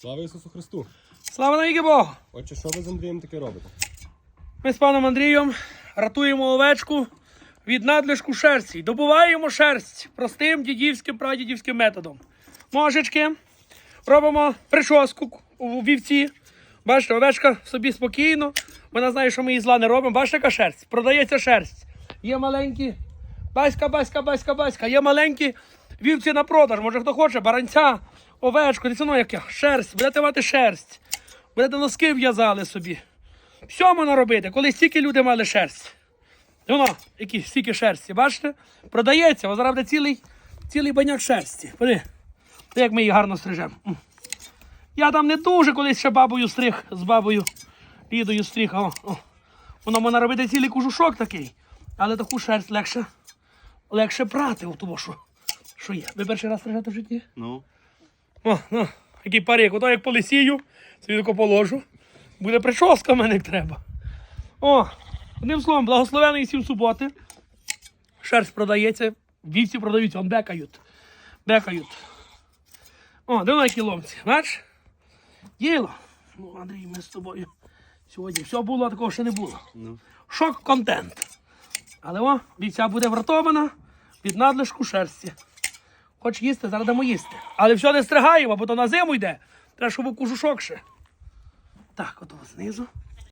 Слава Ісусу Христу! Слава навіки Богу! Отже, що ви з Андрієм таке робите? Ми з паном Андрієм ратуємо овечку від надлишку шерсті. Добуваємо шерсть простим дідівським прадідівським методом. Ножички, робимо прическу у вівці. Бачите, овечка собі спокійно. Вона знає, що ми їй зла не робимо. Бачите, яка шерсть? Продається шерсть. Є маленькі. Баська, баська, баська, баська. Є маленькі вівці на продаж. Може хто хоче, баранця, овечку, дивіться, ну яке. Шерсть, будете мати шерсть. Будете носки в'язали собі. Все можна робити, коли стільки люди мали шерсть. Воно, які стільки шерсті, бачите? Продається, ось зараз цілий, цілий баняк шерсті. Бери. Як ми її гарно стрижемо. Я там не дуже колись ще бабою стриг з бабою. Лідою стриг. О, о. Воно можна робити цілий кожушок такий. Але таку шерсть легше, легше прати, того, що, що є. Ви перший раз стрижете в житті? Ну. О, ну, який парик, ото як полисію, собі тако положу. Буде прическа в мене як треба. О, одним словом, благословений всім суботи. Шерсть продається, вівці продаються, он бекають. Бекають. О, де які ломці, бач? Діло. Ну, Андрій, ми з тобою сьогодні все було, а такого ще не було. Ну. Шок-контент. Але о, вівця буде врятована від надлишку шерсті. Хоч їсти, зараз дамо їсти. Але все не стригаємо, бо то на зиму йде. Треба, щоб був кожушок ще. Так, ото знизу.